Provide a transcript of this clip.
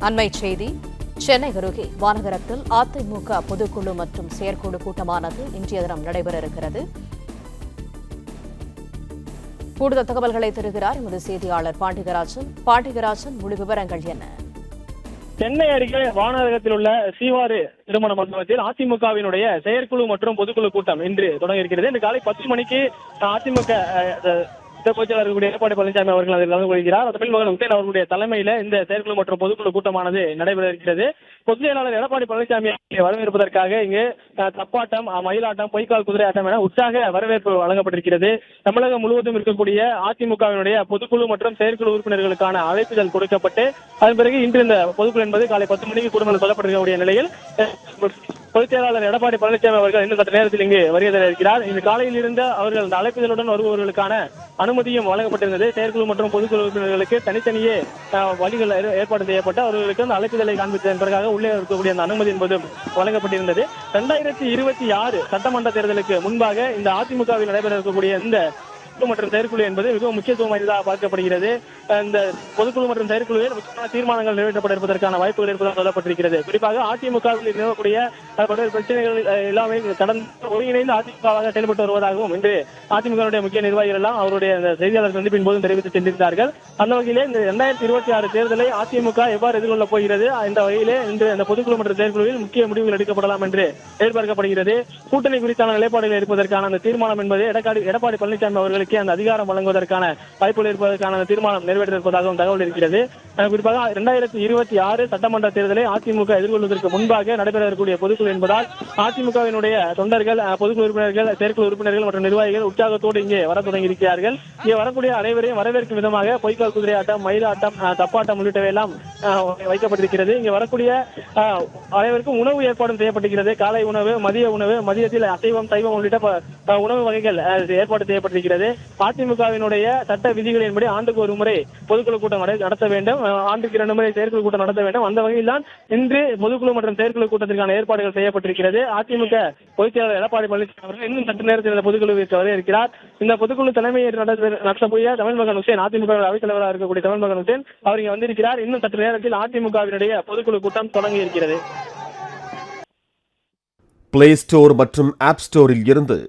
அண்மை செய்தி சென்னை அருகே வானகரத்தில் அதிமுக பொதுக்குழு மற்றும் செயற்குழு கூட்டமானது இன்றைய தினம் நடைபெற இருக்கிறது கூடுதல் தகவல்களை தருகிறார் எமது செய்தியாளர் பாண்டிகராஜன். பாண்டிகராஜன் முழு விவரங்கள் என்ன? சென்னை அருகே வானகரத்தில் உள்ள சீவாறு திருமண மண்டபத்தில் அதிமுகவினுடைய செயற்குழு மற்றும் பொதுக்குழு கூட்டம் இன்று தொடங்க இருக்கிறது இன்று காலை பத்து மணிக்கு அதிமுக அஹ், அஹ், எடப்பாடி பழனிசாமி அவர்கள் அதில் கலந்து கொள்கிறார். தமிழ் மகன் உசேன் அவர்களுடைய தலைமையில இந்த செயற்குழு மற்றும் பொதுக்குழு கூட்டமானது நடைபெற இருக்கிறது. பொதுச் செயலாளர் எடப்பாடி பழனிசாமி வரவேற்பதற்காக இங்கு தப்பாட்டம் மயிலாட்டம் பொய்க்கால் குதிரை ஆட்டம் என உற்சாக வரவேற்பு வழங்கப்பட்டிருக்கிறது. தமிழகம் முழுவதும் இருக்கக்கூடிய அதிமுகவினுடைய பொதுக்குழு மற்றும் செயற்குழு உறுப்பினர்களுக்கான அழைப்புகள் கொடுக்கப்பட்டு அதன் பிறகு இன்று இந்த பொதுக்குழு என்பது காலை பத்து மணிக்கு கூடும் என சொல்லப்பட்டிருக்கக்கூடிய நிலையில் பொதுச் செயலாளர் எடப்பாடி பழனிசாமி அவர்கள் இன்னும் சற்று நேரத்தில் இங்கு வருகை தர இருக்கிறார். இன்று காலையில் இருந்த அவர்கள் அந்த அழைப்புகளுடன் வருபவர்களுக்கான அனுமதியும் வழங்கப்பட்டிருந்தது. செயற்குழு மற்றும் பொதுக்குழு உறுப்பினர்களுக்கு தனித்தனியே வழிகள் ஏற்பாடு செய்யப்பட்டு அவர்களுக்கு அந்த அழைப்புதலை காண்பித்ததன் பிறகாக உள்ளே இருக்கக்கூடிய அந்த அனுமதி என்பதும் வழங்கப்பட்டிருந்தது. இரண்டாயிரத்தி இருபத்தி ஆறு சட்டமன்ற தேர்தலுக்கு முன்பாக இந்த அதிமுகவில் நடைபெற இருக்கக்கூடிய இந்த பொதுக்குழு மற்றும் செயற்குழு என்பது மிகவும் முக்கியத்துவம் வாய்ந்ததாக பார்க்கப்படுகிறது. இந்த பொதுக்குழு மற்றும் செயற்குழுவில் முக்கியமான தீர்மானங்கள் நிறைவேற்றப்பட இருப்பதற்கான வாய்ப்புகள் இருப்பதாக சொல்லப்பட்டிருக்கிறது. குறிப்பாக அதிமுகவில் நிலவக்கூடிய பல்வேறு பிரச்சனைகள் எல்லாமே கடந்த ஒருங்கிணைந்து அதிமுகவாக செயல்பட்டு வருவதாகவும் இன்று அதிமுகவுடைய முக்கிய நிர்வாகிகள் எல்லாம் அவருடைய செய்தியாளர் சந்திப்பின் போதும் தெரிவித்து சென்றிருந்தார்கள். அந்த வகையிலே இந்த இரண்டாயிரத்தி இருபத்தி ஆறு தேர்தலை அதிமுக எவ்வாறு எதிர்கொள்ளப் போகிறது? இந்த வகையிலே இன்று இந்த பொதுக்குழு மற்றும் செயற்குழுவில் முக்கிய முடிவுகள் எடுக்கப்படலாம் என்று எதிர்பார்க்கப்படுகிறது. கூட்டணி குறித்தான நிலைப்பாடுகள் எடுப்பதற்கான அந்த தீர்மானம் என்பது எடப்பாடி எடப்பாடி பழனிசாமி அவர்களுக்கு அந்த அதிகாரம் வழங்குவதற்கான வாய்ப்புகள் இருப்பதற்கான தீர்மானம் நிறைவேற்றிருப்பதாகவும் தகவல் இருக்கிறது. குறிப்பாக இரண்டாயிரத்தி இருபத்தி ஆறு சட்டமன்ற தேர்தலை அதிமுக எதிர்கொள்வதற்கு முன்பாக நடைபெறக்கூடிய பொதுக்குழு என்பதால் அதிமுகவினுடைய தொண்டர்கள் பொதுக்குழு உறுப்பினர்கள் செயற்குழு உறுப்பினர்கள் மற்றும் நிர்வாகிகள் உற்சாகத்தோடு இங்கே வர தொடங்கி இருக்கிறார்கள் இங்கே வரக்கூடிய அனைவரையும் வரவேற்கும் விதமாக பொய்க்கால் குதிரை ஆட்டம் மயிலாட்டம் தப்பாட்டம் உள்ளிட்டவை எல்லாம் அஹ், வைக்கப்பட்டிருக்கிறது. இங்கே வரக்கூடிய அனைவருக்கும் உணவு ஏற்பாடும் செய்யப்பட்டிருக்கிறது. காலை உணவு மதிய உணவு மதியத்தில் அசைவம் சைவம் உள்ளிட்ட உணவு வகைகள் ஏற்பாடு செய்யப்பட்டிருக்கிறது. அதிமுகவினுடைய சட்ட விதிகளின்படி ஆண்டுக்கு ஒரு முறை பொதுக்குழு கூட்டம் நடத்த வேண்டும். ஆண்டுக்கு இரண்டு முறை செயற்குழு கூட்டம் நடத்த வேண்டும். அந்த வகையில் தான் இன்று பொதுக்குழு மற்றும் செயற்குழு கூட்டத்திற்கான ஏற்பாடுகள் செய்யப்பட்டிருக்கிறது. அதிமுக பொதுச் செயலாளர் எடப்பாடி பழனிசாமி அவர்கள் இன்னும் சற்று நேரத்தில் இந்த பொதுக்குழுவிற்கு வர இருக்கிறார் இந்த பொதுக்குழு தலைமையை நடத்த- நடத்தக்கூடிய தமிழ் மகன் உசேன் அதிமுக அவைத்தலைவராக இருக்கக்கூடிய தமிழ் மகன் உசேன் அவர் இங்கே வந்திருக்கிறார். இன்னும் சற்று நேரத்தில் அதிமுகவினுடைய பொதுக்குழு கூட்டம் தொடங்கி இருக்கிறது பிளே ஸ்டோர் மற்றும் ஆப் ஸ்டோரில் இருந்து